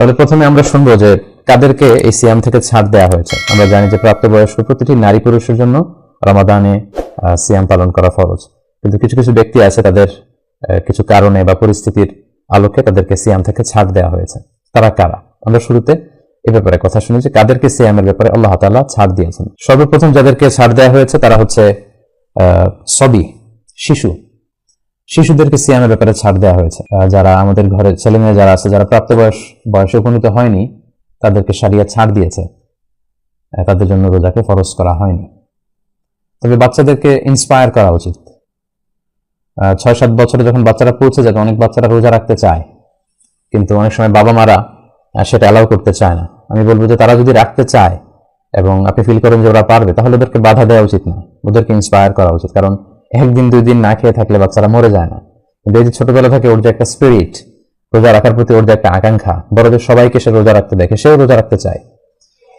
তাহলে প্রথমে আমরা শুনব যে কাদেরকে এই সিয়াম থেকে ছাড় দেওয়া হয়েছে। আমরা জানি যে প্রাপ্তবয়স্ক প্রতিটি নারী পুরুষের জন্য রমাদানে সিয়াম পালন করা ফরজ। কিন্তু কিছু কিছু ব্যক্তি আছে তাদের কিছু কারণে বা পরিস্থিতির আলোকে তাদেরকে সিয়াম থেকে ছাড় দেওয়া হয়েছে। তারা কারা? আমরা শুরুতে এ ব্যাপারে কথা শুনি যে কাদেরকে সিয়ামের ব্যাপারে আল্লাহ তাআলা ছাড় দিয়েছেন। সর্বপ্রথম যাদেরকে ছাড় দেওয়া হয়েছে তারা হচ্ছে সবি, শিশু। শিশুদেরকে সিয়ামের ব্যাপারে ছাড় দেওয়া হয়েছে। যারা আমাদের ঘরে ছেলে মেয়ে যারা আছে, যারা প্রাপ্তবয়স, বয়সে উপনীত হয়নি, তাদেরকে সারিয়া ছাড় দিয়েছে। তাদের জন্য রোজাকে ফরজ করা হয়নি। তবে বাচ্চাদেরকে ইন্সপায়ার করা উচিত। ছয় সাত বছরে যখন বাচ্চারা পৌঁছে যায় অনেক বাচ্চারা রোজা রাখতে চায়। কিন্তু অনেক সময় বাবা মারা সেটা অ্যালাউ করতে চায় না। আমি বলব যে তারা যদি রাখতে চায় এবং আপনি ফিল করেন যে ওরা পারবে, তাহলে ওদেরকে বাধা দেওয়া উচিত না। ওদেরকে ইন্সপায়ার করা উচিত। কারণ একদিন, দুই দিন না খেয়ে থাকলে বাচ্চারা মরে যায় না। কিন্তু এই যে ছোটবেলা থেকে ওর যে একটা স্পিরিট রোজা রাখার প্রতি ওর যে একটা আকাঙ্ক্ষা, বড়দের সবাইকে সে রোজা রাখতে দেখে, সেও রোজা রাখতে চায়।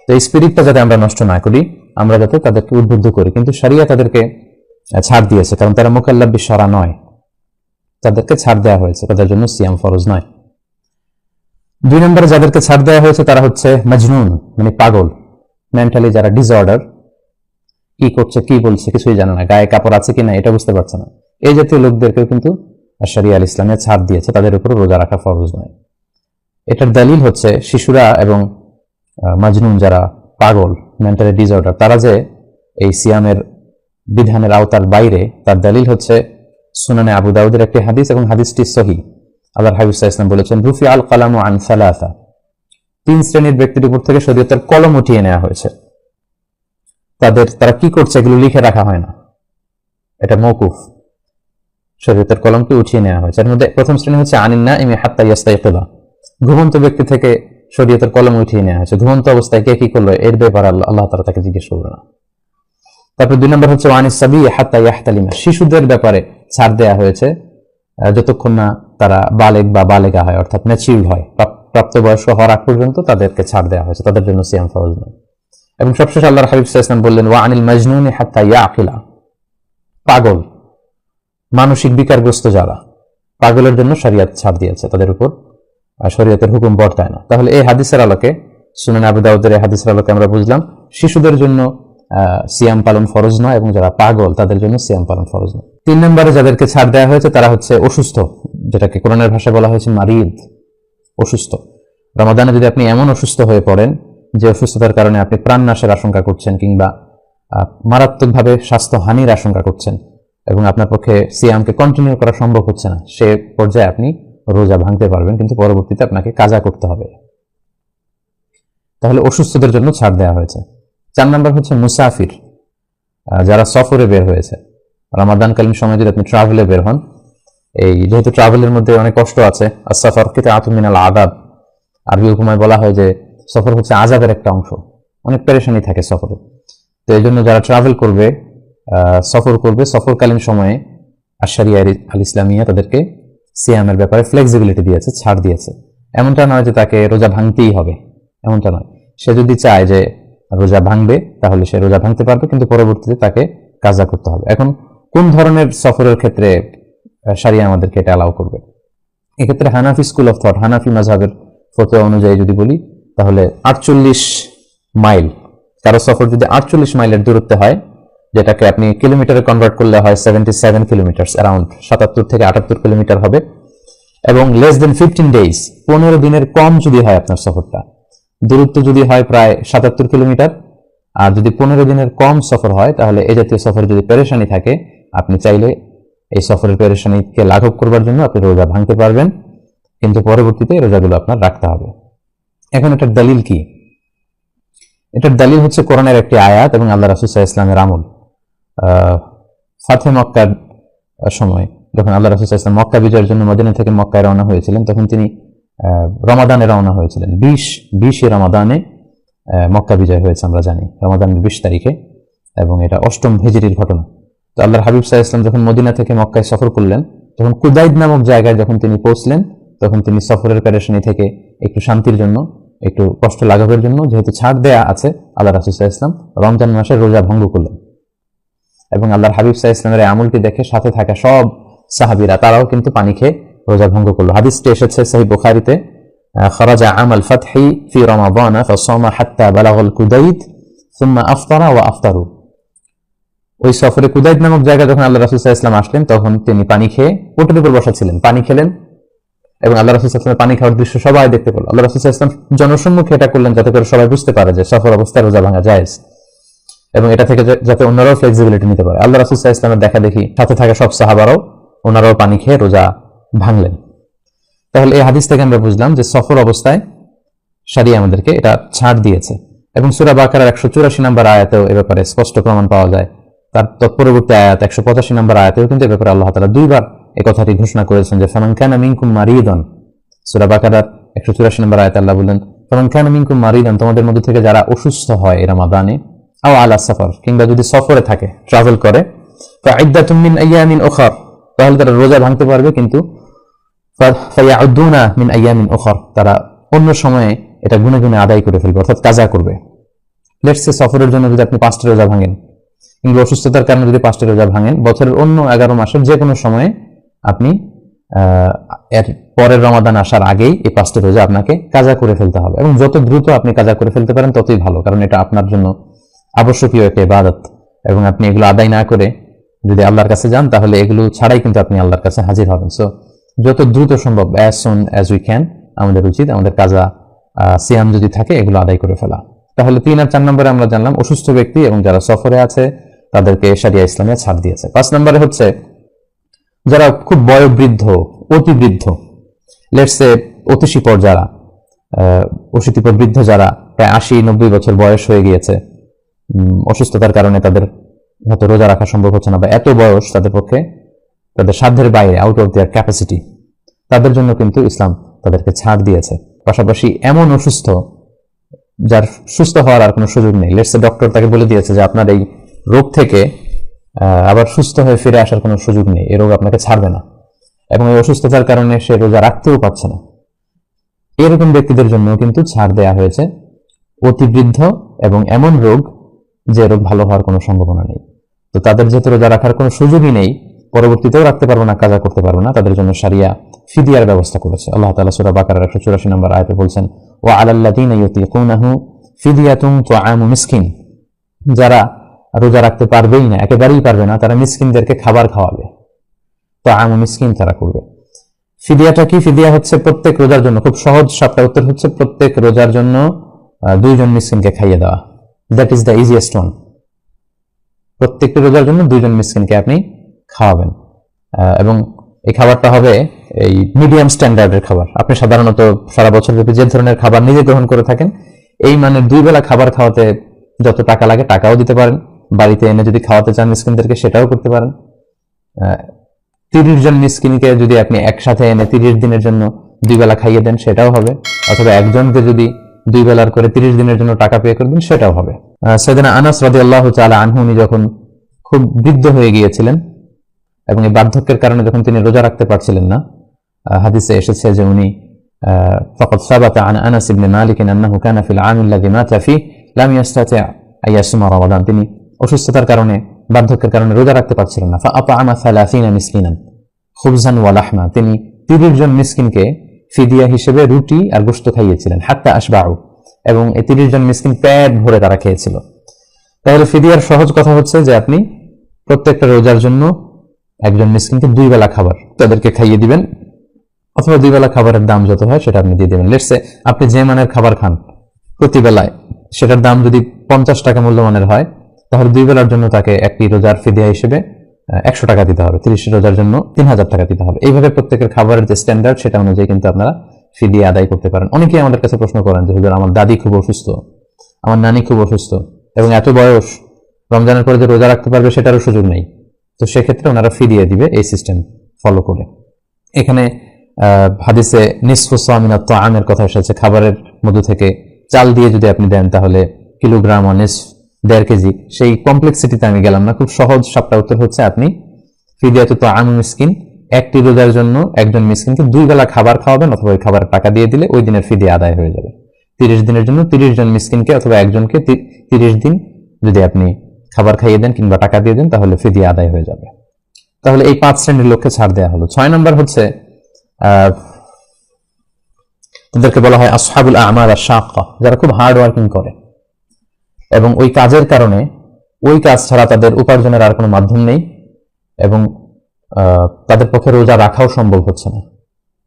তো এই স্পিরিটটা যাতে আমরা নষ্ট না করি, আমরা যাতে তাদেরকে উদ্বুদ্ধ করি। কিন্তু সারিয়া তাদেরকে ছাড় দিয়েছে, কারণ তারা মোকাল্লাব সারা নয়। তাদেরকে ছাড় দেওয়া হয়েছে, তাদের জন্য সিয়াম ফরজ নয়। দুই নম্বরে যাদেরকে ছাড় দেওয়া হয়েছে, তারা হচ্ছে মাজনুন মানে পাগল। মেন্টালি যারা ডিসঅর্ডার কি করছে, কি বলছে, কিছুই জানে না, গায়ে কাপড় আছে কিনা, এটা বুঝতে পারছে না। এই জাতীয় লোকদেরকেও কিন্তু শরিয়া আল ইসলামে ছাড় দিয়েছে, তাদের উপর রোজা রাখা ফরজ নয়। এটার দলিল হচ্ছে, শিশুরা এবং মাজনুন যারা পাগল মেন্টালি ডিসঅর্ডার তারা যে এই সিয়ামের বিধানের আওতার বাইরে, তার দলিল হচ্ছে সুনানে আবু দাউদের একটি হাদিস এবং হাদিসটি সহি। আল্লাহ হাবিব ইসলাম বলেছেন রুফি আল কালাম আন সালাসা। তিন শ্রেণির ব্যক্তির উপর থেকে শরীয়তের কলম উঠিয়ে নেওয়া হয়েছে। তাদের, তারা কি করছে এগুলো লিখে রাখা হয় না। এটা মৌকুফ শরীয়তের কলমকে উঠিয়ে নেওয়া হয়েছে। এর মধ্যে প্রথম শ্রেণি হচ্ছে আনিন্না ইমি হাত্তা ইয়াস্তাইকিবা ঘুমন্ত ব্যক্তি থেকে শরীয়তের কলম উঠিয়ে নেওয়া হয়েছে। ঘুমন্ত অবস্থায় কে কি করল? এর ব্যাপারে আল্লাহ আল্লাহ তারা তাকে জিজ্ঞেস করবে না। তারপর দুই নম্বর হচ্ছে ওয়ানিস সাবি হাত্তা ইয়াহতালিমা। শিশুদের ব্যাপারে ছাড় দেয়া হয়েছে। যতক্ষণ না তারা বালেগ বা বালেগা হয়, অর্থাৎ ম্যাচিউর হয় প্রাপ- প্রাপ্তবয়স্ক হওয়ার আগ পর্যন্ত তাদেরকে ছাড় দেওয়া হয়েছে। তাদের জন্য সিয়াম ফরজ নয়। এবং সবশেষ আল্লাহর হাবিব ওয়াসাল্লাম বললেন ওয়া আনিল মাজনুন হাত্তা ইয়াকিলা। পাগল। মানসিক বিকারগ্রস্ত যারা, পাগলের জন্য শরিয়াত ছাড় দিয়েছে, তাদের উপর শরীয়তের হুকুম বর্তায় না। তাহলে এই হাদিসের আলোকে, সুনান আবু দাউদের এই হাদিসের আলোকে আমরা বুঝলাম, শিশুদের জন্য সিয়াম পালন ফরজ নয় এবং যারা পাগল, তাদের জন্য সিয়াম পালন ফরজ নয়। তিন নম্বরে যাদেরকে ছাড় দেওয়া হয়েছে, তারা হচ্ছে অসুস্থ, যেটাকে কোরআনের ভাষায় বলা হয়েছে মারিদ, অসুস্থ। রমাদানে যদি আপনি এমন অসুস্থ হয়ে পড়েন যে অসুস্থতার কারণে আপনি প্রাণনাশের আশঙ্কা করছেন কিংবা মারাত্মকভাবে স্বাস্থ্যহানির আশঙ্কা করছেন এবং আপনার পক্ষে সিয়ামকে কন্টিনিউ করা সম্ভব হচ্ছে না, সে পর্যায়ে আপনি রোজা ভাঙতে পারবেন, কিন্তু পরবর্তীতে আপনাকে কাজা করতে হবে। তাহলে অসুস্থদের জন্য ছাড় দেওয়া হয়েছে। চার নম্বর হচ্ছে মুসাফির যারা সফরে বের হয়েছে। রমাদানকালীন সময় যদি আপনি ট্রাভেলে বের হন, এই যেহেতু ট্রাভেলের মধ্যে অনেক কষ্ট আছে আর সফর কেতে আতুমিনাল আদাব আরবি হুকুমায় বলা হয় যে সফর হচ্ছে আজাবের একটা অংশ। অনেক পেরেশানি থাকে সফরে। তো এই জন্য যারা ট্রাভেল করবে সফর করবে, সফরকালীন সময়ে আশারিয়া আল ইসলামিয়া তাদেরকে সিয়ামের ব্যাপারে ফ্লেক্সিবিলিটি দিয়েছে, ছাড় দিয়েছে। এমনটা নয় যে তাকে রোজা ভাঙতেই হবে, এমনটা নয়। সে যদি চায় যে রোজা ভাঙবে, তাহলে সে রোজা ভাঙতে পারবে, কিন্তু পরবর্তীতে তাকে কাজা করতে হবে। এখন কোন ধরনের সফরের ক্ষেত্রে সারিয়া আমাদেরকে এটা অ্যালাউ করবে? এক্ষেত্রে Hanafi school of thought Hanafi মাঝহাবের ফতোয়া অনুযায়ী যদি বলি তাহলে আটচল্লিশ মাইল। কারও সফর যদি আটচল্লিশ মাইলের দূরত্বে হয়, যেটাকে আপনি কিলোমিটারে কনভার্ট করলে হয় সেভেন্টি সেভেন কিলোমিটার অ্যারাউন্ড সাতাত্তর থেকে আটাত্তর কিলোমিটার হবে। এবং লেস দেন ফিফটিন ডেইজ পনেরো দিনের কম যদি হয় আপনার সফরটা। দূরত্ব যদি হয় প্রায় সাতাত্তর কিলোমিটার আর যদি পনেরো দিনের কম সফর হয়, তাহলে এই জাতীয় সফরে যদি পেরেশানি থাকে, আপনি চাইলে এই সফরের পেরেশানিকে লাঘব করবার জন্য আপনি রোজা ভাঙতে পারবেন। কিন্তু পরবর্তীতে রোজাগুলো আপনার রাখতে হবে। এখন এটার দলিল কি? এটার দলিল হচ্ছে কোরআনের একটি আয়াত এবং আল্লাহ রাসুসাহ ইসলামের আমল। ফাতে মক্কার সময় যখন আল্লাহ রাসুসাহ ইসলাম মক্কা বিজয়ের জন্য মদিনা থেকে মক্কায় রওনা হয়েছিলেন, তখন তিনি রমাদানে রওনা হয়েছিলেন। বিশ, বিশে রমাদানে মক্কা বিজয় হয়েছে আমরা জানি, রমাদানের বিশ তারিখে এবং এটা অষ্টম হিজরির ঘটনা। তো আল্লাহর হাবিব সাহা ইসলাম যখন মদিনা থেকে মক্কায় সফর করলেন, তখন কুদাইদ নামক জায়গায় যখন তিনি পৌঁছলেন, তখন তিনি সফরের প্যারেশানি থেকে একটু শান্তির জন্য একটু কষ্ট লাঘবের জন্য যেহেতু ছাড় দেয়া আছে আল্লাহ রাসুসাহ ইসলাম রমজান মাসের রোজা ভঙ্গ করলেন। এবং আল্লাহর হাবিব সাহ ইসলামের আমলটি দেখে সাথে থাকা সব সাহাবিরা, তারাও কিন্তু পানি খেয়ে রোজা ভঙ্গ করল। হাদিসটি এসেছে সেই বুখারিতে খরাজা আমাল ফাতহি ফি রমাবানা ফসমা হাত্তা বালাগল কুদাইদ সুম্মা আফতারা ও আফতারু। ওই সফরে কুদাইদ নামক জায়গা যখন আল্লাহ রাসুসাহ ইসলাম আসলেন, তখন তিনি পানি খেয়ে উটের উপর বসা ছিলেন। পানি খেলেন এবং আল্লাহ রাসুল ইসলামের পানি খাওয়ার দৃশ্য সবাই দেখতে পেল। আল্লাহ রাসুল ইসলাম জনসম্মুখে এটা করলেন যাতে করে সবাই বুঝতে পারে যে সফর অবস্থায় রোজা ভাঙা যায় এবং এটা থেকে যাতে অন্যরাও ফ্লেক্সিবিলিটি নিতে পারে। আল্লাহ রাসুল ইসলামের দেখা দেখি, সাথে থাকা সব সাহাবারাও, ওনারাও পানি খেয়ে রোজা ভাঙলেন। তাহলে এই হাদিস থেকে আমরা বুঝলাম যে সফর অবস্থায় সারিয়ে আমাদেরকে এটা ছাড় দিয়েছে। এবং সুরা বাকার একশো চুরাশি নম্বর আয়াতেও এ ব্যাপারে স্পষ্ট প্রমাণ পাওয়া যায়। তার তৎপরবর্তী আয়াত একশো পঁচাশি নম্বর আয়াতেও কিন্তু এ ব্যাপারে আল্লাহ তালা দুইবার এই কথাটি ঘোষণা করেছেন যে, ফামান খানা মিনকুম মারিদন। সুরা বাকার একশো চুরাশি নম্বর আয়াত আল্লাহ বললেন, ফামান খানা মিনকুম মারিদন, তোমাদের মধ্যে থেকে যারা অসুস্থ হয় এরা মাদানে আও আলা সফর, কিংবা যদি সফরে থাকে ট্রাভেল করে ফাইদ্দাতুম মিন আইয়ামিন ওখর তাহলে তারা রোজা ভাঙতে পারবে, কিন্তু মিন আইয়ামিন উখর, তারা অন্য সময়ে এটা গুনে গুনে আদায় করে ফেলবে, অর্থাৎ কাজা করবে। লেটস সে সফরের জন্য যদি আপনি পাঁচটা রোজা ভাঙেন, কিংবা অসুস্থতার কারণে যদি পাঁচটা রোজা ভাঙেন, বছরের অন্য এগারো মাসের যে কোনো সময়ে আপনি এর পরের রমাদান আসার আগেই এই পাঁচটা রোজা আপনাকে কাজা করে ফেলতে হবে এবং যত দ্রুত আপনি কাজা করে ফেলতে পারেন, ততই ভালো, কারণ এটা আপনার জন্য আবশ্যকীয় একটা ইবাদত এবং আপনি এগুলো আদায় না করে যদি আল্লাহর কাছে যান, তাহলে এগুলো ছাড়াই কিন্তু আপনি আল্লাহর কাছে হাজির হবেন। সো যত দ্রুত সম্ভব as soon as we can আমাদের উচিত আমাদের কাজা সিয়াম যদি থাকে, এগুলো আদায় করে ফেলা। তাহলে তিন আর চার নম্বরে আমরা জানলাম, অসুস্থ ব্যক্তি এবং যারা সফরে আছে, তাদেরকে সারিয়া ইসলামিয়া ছাড় দিয়েছে। পাঁচ নম্বরে হচ্ছে যারা খুব বয়োবৃদ্ধ অতি বৃদ্ধ লেটসে অতিশিপর যারা অশীতিপর বৃদ্ধ যারা, প্রায় আশি, নব্বই বছর বয়স হয়ে গিয়েছে অসুস্থতার কারণে তাদের হয়তো রোজা রাখা সম্ভব হচ্ছে না বা এত বয়স তাদের পক্ষে, তাদের সাধ্যের বাইরে আউট অফ দেয়ার ক্যাপাসিটি তাদের জন্য কিন্তু ইসলাম তাদেরকে ছাড় দিয়েছে। পাশাপাশি এমন অসুস্থ যার সুস্থ হওয়ার আর কোনো সুযোগ নেই। লেটসে ডক্টর তাকে বলে দিয়েছে যে আপনার এই রোগ থেকে আবার সুস্থ হয়ে ফিরে আসার কোনো সুযোগ নেই, এই রোগ আপনাকে ছাড়বে না। এবং এই অসুস্থতার কারণে সে রোজা রাখতেও পারছে না। এরকম ব্যক্তিদের জন্য কিন্তু ছাড় দেয়া হয়েছে। অতিবৃদ্ধ এবং এমন রোগ যে রোগ ভালো হওয়ার কোনো সম্ভাবনা নেই। তো তাদের যেহেতু রোজা রাখার কোনো সুযোগই নেই, পরবর্তীতেও রাখতে পারব না, কাজা করতে পারব না, তাদের জন্য সারিয়া ফিদিয়ার ব্যবস্থা করেছে। আল্লাহ তালা সুরা বাকার একশো চুরাশি নম্বর আয়তে বলছেন ও আলাল্লাদিন ফিদিয়াতুম তুআমু মিসকিন। যারা রোজা রাখতে পারবেই না, একেবারেই পারবে না, তারা মিসকিনদেরকে খাবার খাওয়াবে। তো আমু মিসকিন তারা করবে। ফিদিয়াটা কি? ফিদিয়া হচ্ছে প্রত্যেক রোজার জন্য, খুব সহজ সাপটা উত্তর হচ্ছে প্রত্যেক রোজার জন্য দুইজন মিসকিনকে খাইয়ে দেওয়া। That is the easiest one প্রত্যেকটি রোজার জন্য দুইজন মিসকিনকে আপনি খাওয়াবেন। এবং এই খাবারটা হবে এই মিডিয়াম স্ট্যান্ডার্ডের খাবার। আপনি সাধারণত সারা বছর ব্যাপী যে ধরনের খাবার নিজে গ্রহণ করে থাকেন, এই মানে দুই বেলা খাবার খাওয়াতে যত টাকা লাগে টাকাও দিতে পারেন। বাড়িতে এনে যদি খাওয়াতে চান মিসকিনদেরকে সেটাও করতে পারেন তিরিশ জন মিসকিনকে যদি আপনি একসাথে এনে তিরিশ দিনের জন্য দুই বেলা খাইয়ে দেন সেটাও হবে অথবা একজনকে যদি দুই বেলার করে তিরিশ দিনের জন্য টাকা পে করে দেন সেটাও হবে সেদিন আনাস রাদি আল্লাহ তালা আনহু উনি যখন খুব বৃদ্ধ হয়ে গিয়েছিলেন এবং এই বার্ধক্যের কারণে যখন তিনি রোজা রাখতে পারছিলেন না আহ, হাদিসে এসেছে যে উনি আহ, فقد ثبت عن انس بن مالك انه كان في العام الذي مات فيه لم يستطع ان يصوم رمضان তিনি অসুস্থতার কারণে, বার্ধক্যের কারণে রোজা রাখতে পারছিলেন না। ফা আপা আমা সালাসিনা মিসকিনান, খুবজান ওয়ালাহমা তিনি তিরিশ জন মিসকিনকে ফিদিয়া হিসেবে রুটি আর গোস্ত খাইয়েছিলেন, হাত্তা আসবাউ এবং এই তিরিশ জন মিসকিন প্যাট ভরে তারা খেয়েছিল। তাহলে ফিদিয়ার সহজ কথা হচ্ছে যে আপনি প্রত্যেকটা রোজার জন্য একজন মিসকিনকে দুই বেলা খাবার তাদেরকে খাইয়ে দিবেন, অথবা দুই বেলা খাবারের দাম যত হয় সেটা আপনি দিয়ে দেবেন। লেটসে আপনি যে মানের খাবার খান প্রতিবেলায় সেটার দাম যদি পঞ্চাশ টাকা মূল্যমানের হয় তাহলে দুই বেলার জন্য তাকে একটি রোজার ফিদিয়া হিসেবে একশো টাকা দিতে হবে। তিরিশ রোজার জন্য তিন হাজার টাকা দিতে হবে। এইভাবে প্রত্যেকের খাবারের যে স্ট্যান্ডার্ড সেটা অনুযায়ী কিন্তু আপনারা ফিদিয়া আদায় করতে পারেন। অনেকেই আমাদের কাছে প্রশ্ন করেন যে, হুজুর, আমার দাদি খুব অসুস্থ, আমার নানি খুব অসুস্থ এবং এত বয়স, রমজানের পরে যে রোজা রাখতে পারবে সেটারও সুযোগ নেই। তো সেক্ষেত্রে ওনারা ফিরিয়ে দিবে এই সিস্টেম ফলো করে। এখানে হাদিসে নিসফুসামিনাত আমের কথা এসেছে। খাবারের মধ্যে থেকে চাল দিয়ে যদি আপনি দেন, তাহলে কিলোগ্রাম ও দেড় কেজি। সেই কমপ্লেক্সিটিতে আমি গেলাম না। খুব সহজ সাপটা উত্তর হচ্ছে আপনি ফিদিয়াতে তো আম মিসকিন, একটি রোজার জন্য একজন মিসকিনকে দুই বেলা খাবার খাওয়াবেন অথবা ওই খাবারের টাকা দিয়ে দিলে ওই দিনের ফিদিয়া আদায় হয়ে যাবে। তিরিশ দিনের জন্য তিরিশ জন মিসকিনকে অথবা একজনকে তিরিশ দিন যদি আপনি খাবার খাইয়ে দেন কিংবা টাকা দিয়ে দেন, তাহলে ফিদিয়া আদায় হয়ে যাবে। তাহলে এই পাঁচ শ্রেণির লোককে ছাড় দেওয়া হলো। ছয় নম্বর হচ্ছে তাদেরকে বলা হয় আসহাবুল আমার আর শাক্কা যারা খুব হার্ড ওয়ার্কিং করে। এবং ওই কাজের কারণে ওই কাজ ছাড়া তাদের উপার্জনের আর কোনো মাধ্যম নেই এবং তাদের পক্ষে রোজা রাখাও সম্ভব হচ্ছে না।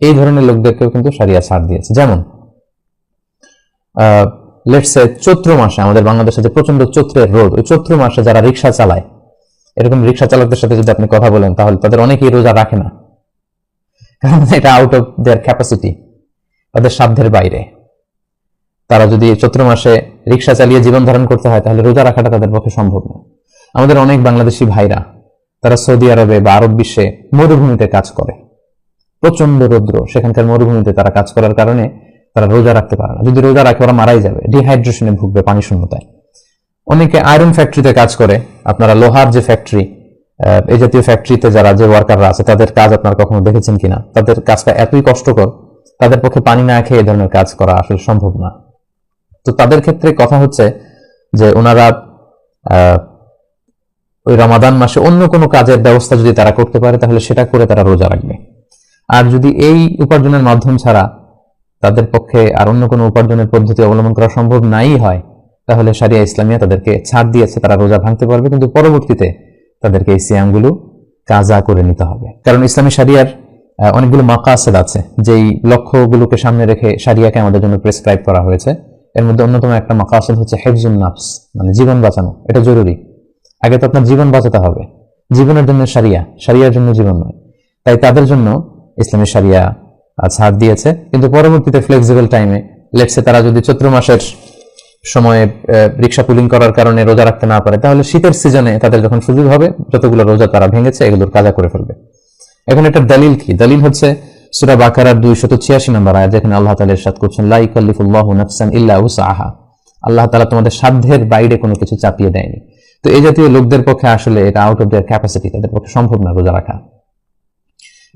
এই ধরনের লোকদেরকেও কিন্তু সারিয়া ছাড় দিয়েছে। যেমন লেটসে চৈত্র মাসে আমাদের বাংলাদেশে যে প্রচণ্ড চৈত্রের রোদ, ওই চৈত্র মাসে যারা রিক্সা চালায়, এরকম রিক্সা চালকদের সাথে যদি আপনি কথা বলেন, তাহলে তাদের অনেকেই রোজা রাখে না। কারণ এটা আউট অফ দেয়ার ক্যাপাসিটি তাদের সাধ্যের বাইরে। তারা যদি চৈত্র মাসে রিক্সা চালিয়ে জীবন ধারণ করতে হয়, তাহলে রোজা রাখাটা তাদের পক্ষে সম্ভব না। আমাদের অনেক বাংলাদেশি ভাইরা, তারা সৌদি আরবে বা আরব বিশ্বে মরুভূমিতে কাজ করে। প্রচণ্ড রৌদ্র, সেখানকার মরুভূমিতে তারা কাজ করার কারণে তারা রোজা রাখতে পারে না। যদি রোজা রাখে, ওরা মারাই যাবে ডিহাইড্রেশনে ভুগবে পানি শূন্যতায় অনেকে আয়রন ফ্যাক্টরিতে কাজ করে, আপনারা লোহার যে ফ্যাক্টরি এই জাতীয় ফ্যাক্টরিতে যারা যে ওয়ার্কাররা আছে, তাদের কাজ আপনারা কখনো দেখেছেন কিনা? তাদের কাজটা এতই কষ্টকর, তাদের পক্ষে পানি না খেয়ে এই ধরনের কাজ করা আসলে সম্ভব না। তো তাদের ক্ষেত্রে কথা হচ্ছে যে ওনারা ওই রমাদান মাসে অন্য কোনো কাজের ব্যবস্থা যদি তারা করতে পারে, তাহলে সেটা করে তারা রোজা রাখবে। আর যদি এই উপার্জনের মাধ্যম ছাড়া তাদের পক্ষে আর অন্য কোনো উপার্জনের পদ্ধতি অবলম্বন করা সম্ভব নাই হয়, তাহলে সারিয়া ইসলামিয়া তাদেরকে ছাড় দিয়েছে, তারা রোজা ভাঙতে পারবে, কিন্তু পরবর্তীতে তাদেরকে এই সিয়ামগুলো কাজা করে নিতে হবে। কারণ ইসলামী সারিয়ার অনেকগুলো মাকাসেদ আছে, যেই লক্ষ্যগুলোকে সামনে রেখে সারিয়াকে আমাদের জন্য প্রেসক্রাইব করা হয়েছে। এর মধ্যে অন্যতম একটা মাকাসেদ হচ্ছে হেফজুন নাফস মানে জীবন বাঁচানো, এটা জরুরি। আগে তো আপনার জীবন বাঁচাতে হবে। জীবনের জন্য সারিয়া সারিয়ার জন্য জীবন নয়। তাই তাদের জন্য ইসলামী সারিয়া ছাড় দিয়েছে। কিন্তু পরবর্তীতে ফ্লেক্সিবল টাইমে লেটসে তারা যদি চৈত্র মাসের সময়ে রিক্সা পুলিং করার কারণে রোজা রাখতে না পারে, তাহলে শীতের সিজনে তাদের যখন সুযোগ হবে, যতগুলো রোজা তারা ভেঙেছে, এগুলোর কাজা করে ফেলবে। এখন একটা দলিল কি? দলিল হচ্ছে সুরা বাকারার দুইশত ছিয়াশি নম্বর আয়াত, যেখানে আল্লাহ তালা ইরশাদ করছেন লাই কাল্লিফুল্লাহ নাফসান ইল্লা উসাহা আল্লাহ তালা তোমাদের সাধ্যের বাইরে কোনো কিছু চাপিয়ে দেয়নি। তো এই জাতীয় লোকদের পক্ষে আসলে এটা আউট অফ দেয়ার ক্যাপাসিটি তাদের পক্ষে সম্ভব না রোজা রাখা।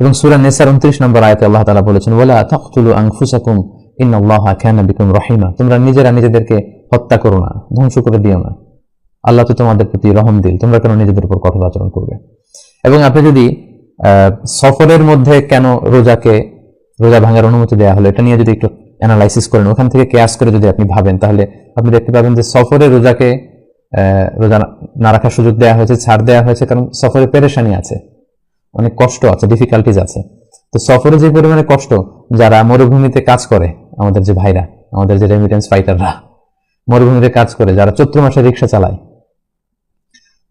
এবং সুরা নেসার উনত্রিশ নম্বর আয়তে আল্লাহ তালা বলেছেন ওলা তখতুলু আংফুসাকুম ইন্নাল্লাহ কানা বিকুম রহিমা। তোমরা নিজেরা নিজেদেরকে হত্যা করো না, ধ্বংস করে দিও না। আল্লাহ তো তোমাদের প্রতি রহম দিল, তোমরা কেন নিজেদের উপর কঠোর আচরণ করবে? এবং আপনি যদি সফরের মধ্যে কেন রোজাকে, রোজা ভাঙার অনুমতি দেওয়া হলো, এটা নিয়ে যদি একটু অ্যানালাইসিস করেন, ওখান থেকে ক্যাশ করে যদি আপনি ভাবেন, তাহলে আপনি দেখতে পাবেন যে সফরে রোজাকে রোজা না রাখার সুযোগ দেওয়া হয়েছে, ছাড় দেওয়া হয়েছে, কারণ সফরে পেরেশানি আছে, অনেক কষ্ট আছে ডিফিকাল্টিজ আছে। তো সফরে যে পরিমাণে কষ্ট, যারা মরুভূমিতে কাজ করে, আমাদের যে ভাইরা, আমাদের যে রেমিটেন্স ফাইটাররা মরুভূমিতে কাজ করে, যারা চৈত্র মাসে রিক্সা চালায়,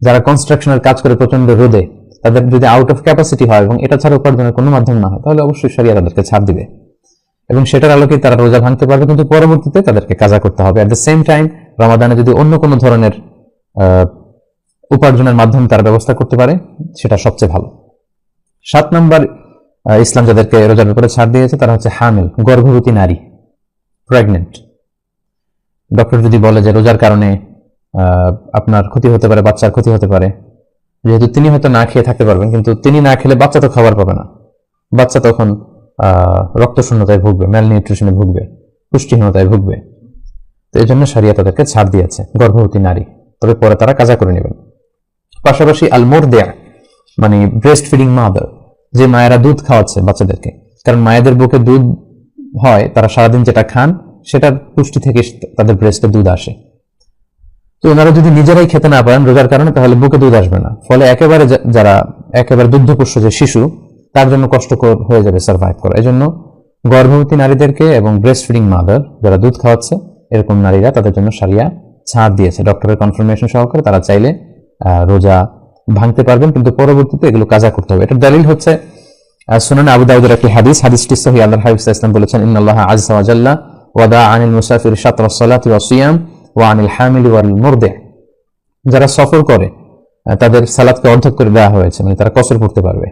যারা কনস্ট্রাকশনের কাজ করে প্রচণ্ড রোদে তাদের যদি আউট অফ ক্যাপাসিটি হয় এবং এটা ছাড়া উপার্জনের কোনো মাধ্যম না হয়, তাহলে অবশ্যই সারিয়া তাদেরকে ছাড় দিবে। এবং সেটার আলোকে তারা রোজা ভাঙতে পারবে, কিন্তু পরবর্তীতে তাদেরকে কাজা করতে হবে। অ্যাট দ্য সেম টাইম রমাদানে যদি অন্য কোনো ধরনের উপার্জনের মাধ্যম তারা ব্যবস্থা করতে পারে, সেটা সবচেয়ে ভালো। সাত নম্বর ইসলাম যাদেরকে রোজার ব্যাপারে ছাড় দিয়েছে, তারা হচ্ছে হামিল, গর্ভবতী নারী প্রেগনেন্ট ডক্টর যদি বলে যে রোজার কারণে আপনার ক্ষতি হতে পারে, বাচ্চার ক্ষতি হতে পারে যেহেতু তিনি হয়তো না খেয়ে থাকতে পারবেন, কিন্তু তিনি না খেলে বাচ্চা তো খাবার পাবে না। বাচ্চা তখন রক্তশূন্যতায় ভুগবে ম্যাল নিউট্রিশনে ভুগবে, পুষ্টিহীনতায় ভুগবে। তো এই জন্য সারিয়া তাদেরকে ছাড় দিয়েছে, গর্ভবতী নারী। তবে পরে তারা কাজা করে নেবেন। পাশাপাশি আলমোর দেয়া মানে ব্রেস্ট ফিডিং মাদার যে মায়েরা দুধ খাওয়াচ্ছে বাচ্চাদেরকে, কারণ মায়েদের বুকে দুধ হয়, তারা সারাদিন যেটা খান, সেটার পুষ্টি থেকে তাদের ব্রেস্টে দুধ আসে। তো ওনারা যদি নিজেরাই খেতে না পারেন রোজার কারণে, তাহলে বুকে দুধ আসবে না। ফলে একেবারে যারা, একেবারে দুগ্ধপোষ্য যে শিশু, তার জন্য কষ্টকর হয়ে যাবে সার্ভাইভ করা। এই জন্য গর্ভবতী নারীদেরকে এবং ব্রেস্ট ফিডিং মাদার যারা দুধ খাওয়াচ্ছে, এরকম নারীরা তাদের জন্য সারিয়া ছাড় দিয়েছে। ডক্টরের কনফার্মেশন সহকারে তারা চাইলে রোজা ভাঙতে পারবেন, কিন্তু পরবর্তীতে এগুলো কাজা করতে হবে। এটার দলিল হচ্ছে সুনান আবু দাউদের একটি হাদিস। হাদিসটি সহি। আল্লাহ হাবিব ইসলাম বলেছেন, ইন্নাল্লাহ জাল্লা ওয়াদা আনিল মুসাফির শাতর সালাতি ওয়া সিয়াম ওয়া হামিল ওয়াল মুরদি। যারা সফর করে তাদের সালাদকে অর্ধেক করে দেওয়া হয়েছে মানে তারা কসর করতে পারবে।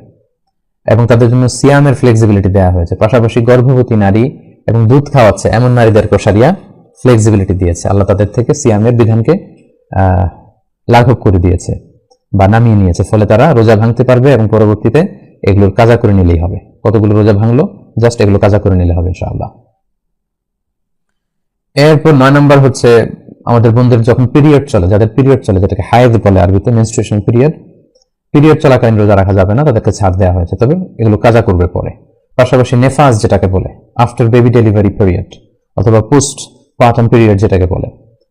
এবং তাদের জন্য সিয়ামের ফ্লেক্সিবিলিটি দেওয়া হয়েছে। পাশাপাশি গর্ভবতী নারী এবং দুধ খাওয়াচ্ছে এমন নারীদেরকে সারিয়া ফ্লেক্সিবিলিটি দিয়েছে। আল্লাহ তাদের থেকে সিয়ামের বিধানকে লাঘব করে দিয়েছে বা নামিয়ে নিয়েছে। ফলে তারা রোজা ভাঙতে পারবে এবং পরবর্তীতে এগুলোর কাজা করে নিলেই হবে। কতগুলো রোজা ভাঙলো? জাস্ট এগুলো কাজা করে নিলে হবে, ইনশাআল্লাহ। এরপর নয় নম্বর হচ্ছে আমাদের বোনদের যখন পিরিয়ড চলে, যাদের পিরিয়ড চলে, যেটাকে হায়েদ বলে আরবিতে মেনস্ট্রুয়েশন পিরিয়ড পিরিয়ড চলাকালীন রোজা রাখা যাবে না, তাদেরকে ছাড় দেওয়া হয়েছে। তবে এগুলো কাজা করবে পরে। পাশাপাশি নেফাজ যেটাকে বলে আফটার বেবি ডেলিভারি পিরিয়ড অথবা পোস্ট পার্টন পিরিয়ড যেটাকে বলে।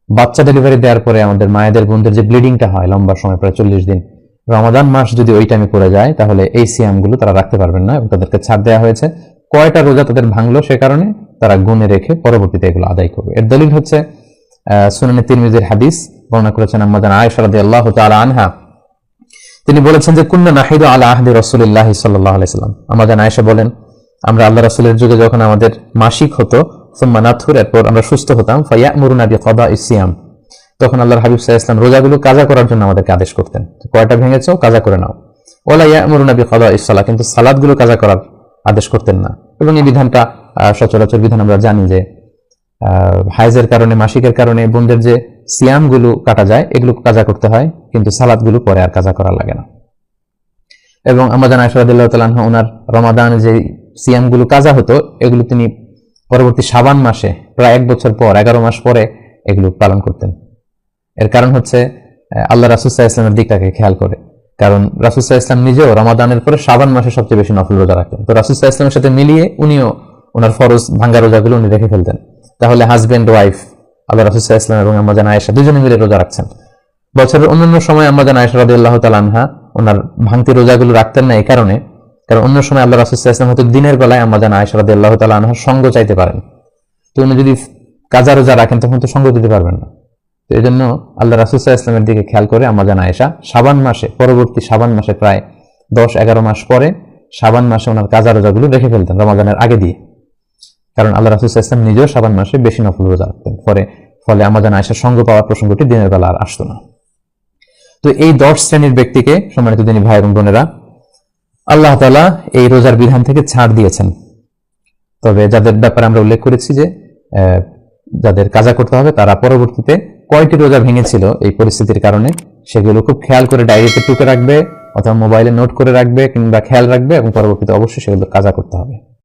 বাচ্চা ডেলিভারি দেওয়ার পরে আমাদের মায়েদের বোনদের যে ব্লিডিংটা হয়, লম্বা সময়, প্রায় চল্লিশ দিন, রমাদান মাস যদি ওই টাইমে পড়ে যায়, তাহলে এই সিয়ামগুলো তারা রাখতে পারবেন না এবং তাদেরকে ছাড় দেওয়া হয়েছে। কয়টা রোজা তাদের ভাঙলো সে কারণে, তারা গুনে রেখে পরবর্তীতে এগুলো আদায় করবে। এর দলিল হচ্ছে সুনানে তিরমিজির হাদিস বর্ণনা করেছেন আম্মাদান আয়েশা রাদিয়াল্লাহু তাআলা আনহা। তিনি বলেছেন যে, কুন্না নাহিদু আলা আহদি রাসূলিল্লাহি সাল্লাল্লাহু আলাইহি সাল্লাম। আমাদের আয়েশা বলেন, আমরা আল্লাহ রাসূলের যুগে যখন আমাদের মাসিক হতো, সুম্মা নাথুর এরপর আমরা সুস্থ হতাম, ফায়ামুরুনা বিকাদা ইসিয়াম তখন আল্লাহর হাবিব আলাইহি সাল্লাম রোজাগুলো কাজা করার জন্য আমাদেরকে আদেশ করতেন কয়টা ভেঙেছো, কাজা করে নাও। ওলা ইয়ামুরুনা বিকাদা ইসসালাহ কিন্তু সালাদগুলো কাজা করার আদেশ করতেন না। এবং এই বিধানটা সচরাচর বিধান আমরা জানি যে হাইজের কারণে, মাসিকের কারণে বোনদের যে সিয়ামগুলো কাটা যায়, এগুলো কাজা করতে হয়, কিন্তু সালাদগুলো পরে আর কাজা করা লাগে না। এবং আমাদান আয়সরাদুল্লাহ তালাহ ওনার রমাদান যে সিয়ামগুলো কাজা হতো, এগুলো তিনি পরবর্তী সাবান মাসে, প্রায় এক বছর পর, এগারো মাস পরে এগুলো পালন করতেন। এর কারণ হচ্ছে আল্লাহ রাসুসাহ ইসলামের দিকটাকে খেয়াল করে। কারণ রাসুসাহ ইসলাম নিজেও রমাদানের পরে সাবান মাসে সবচেয়ে বেশি নফল রোজা রাখতেন। তো রাসুসাহ ইসলামের সাথে মিলিয়ে উনিও ওনার ফরজ ভাঙ্গা রোজাগুলো উনি রেখে ফেলতেন। তাহলে হাজবেন্ড ওয়াইফ আল্লাহ রাসুসাহ ইসলাম এবং আমাদের আয়েশা দুজনে মিলে রোজা রাখছেন। বছরের অন্যান্য সময় আমাদের আয়েশা রাদি আল্লাহ তালানহা ওনার ভাঙতি রোজাগুলো রাখতেন না এই কারণে, কারণ অন্য সময় আল্লাহ রাসুসাহ ইসলাম হয়তো দিনের বেলায় আমাদের আয়েশা রাদি আল্লাহ তালানহার সঙ্গ চাইতে পারেন। তো উনি যদি কাজা রোজা রাখেন তখন তো সঙ্গ দিতে পারবেন না। তো এই জন্য আল্লাহ রাসুসাহ ইসলামের দিকে খেয়াল করে আমাদের আয়েশা সাবান মাসে, পরবর্তী সাবান মাসে প্রায় দশ এগারো মাস পরে সাবান মাসে ওনার কাজা রোজাগুলো রেখে ফেলতেন রমাদানের আগে দিয়ে। কারণ আল্লাহ রাসুসাহ ইসলাম নিজেও সাবান মাসে বেশি নফল রোজা রাখতেন। পরে ফলে আমাদের আয়েশার সঙ্গ পাওয়ার প্রসঙ্গটি দিনের বেলা আর আসতো না। তো এই দশ শ্রেণির ব্যক্তিকে সম্মানিত দিনী ভাই এবং বোনেরা, আল্লাহ তালা এই রোজার বিধান থেকে ছাড় দিয়েছেন। তবে যাদের ব্যাপারে আমরা উল্লেখ করেছি যে যাদের কাজা করতে হবে, তারা পরবর্তীতে কয়টি রোজা ভেঙেছিল এই পরিস্থিতির কারণে, সেগুলো খুব খেয়াল করে ডায়েরিতে টুকে রাখবে অথবা মোবাইলে নোট করে রাখবে কিংবা খেয়াল রাখবে এবং পরবর্তীতে অবশ্যই সেগুলো কাজা করতে হবে।